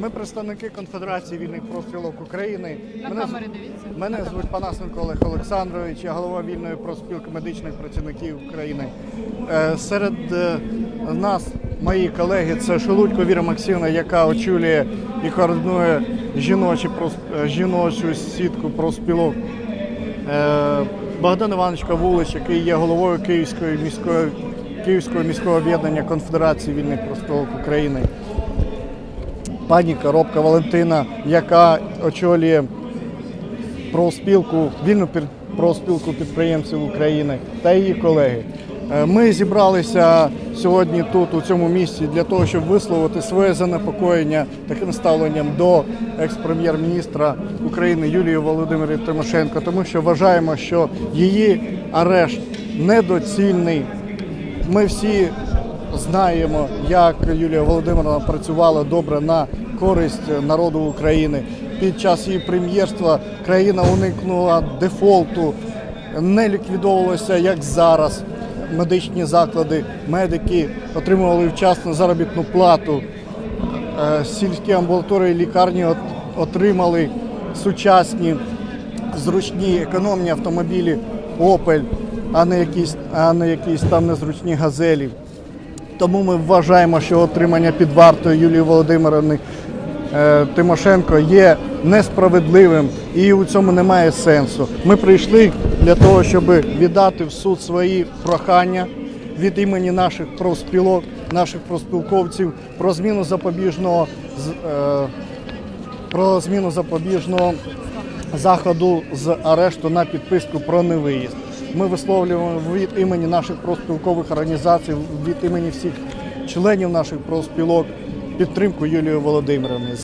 Ми представники Конфедерації вільних профспілок України. На Мене, камери дивіться. мене звуть Панасенко Олег Олександрович, я голова вільної профспілки медичних працівників України. Е, Серед е, нас, мої колеги, це Шелудько Віра Максимовна, яка очолює і координує жіночі прос- е, жіночу сітку профспілок. Е, Богдан Іванович Кавулич, який є головою Київської міської Київського міського об'єднання Конфедерації вільних профспілок України. Пані Коробка Валентина, яка очолює профспілку, вільну профспілку підприємців України та її колеги. Е, Ми зібралися сьогодні тут, у цьому місці, для того, щоб висловити своє занепокоєння таким ставленням до екс-прем'єр-міністра України Юлії Володимирівни Тимошенко, тому що вважаємо, що її арешт недоцільний. Ми всі знаємо, як Юлія Володимировна працювала добре на користь народу України. Під час її прем'єрства країна уникнула дефолту, не ліквідовувалося як зараз. Медичні заклади, медики отримували вчасно заробітну плату. Е, Сільські амбулаторії лікарні отримали сучасні, зручні економні автомобілі Opel, а не якісь, а не якісь там незручні газелі. Тому ми вважаємо, що отримання під вартою Юлії Володимирівни е, Тимошенко є несправедливим і у цьому немає сенсу. Ми прийшли для того, щоб віддати в суд свої прохання від імені наших профспілок, наших профспілковців про зміну запобіжного е, про зміну запобіжного заходу з арешту на підписку про невиїзд. Ми висловлюємо від імені наших профспілкових організацій, від імені всіх членів наших профспілок підтримку Юлії Володимирівни.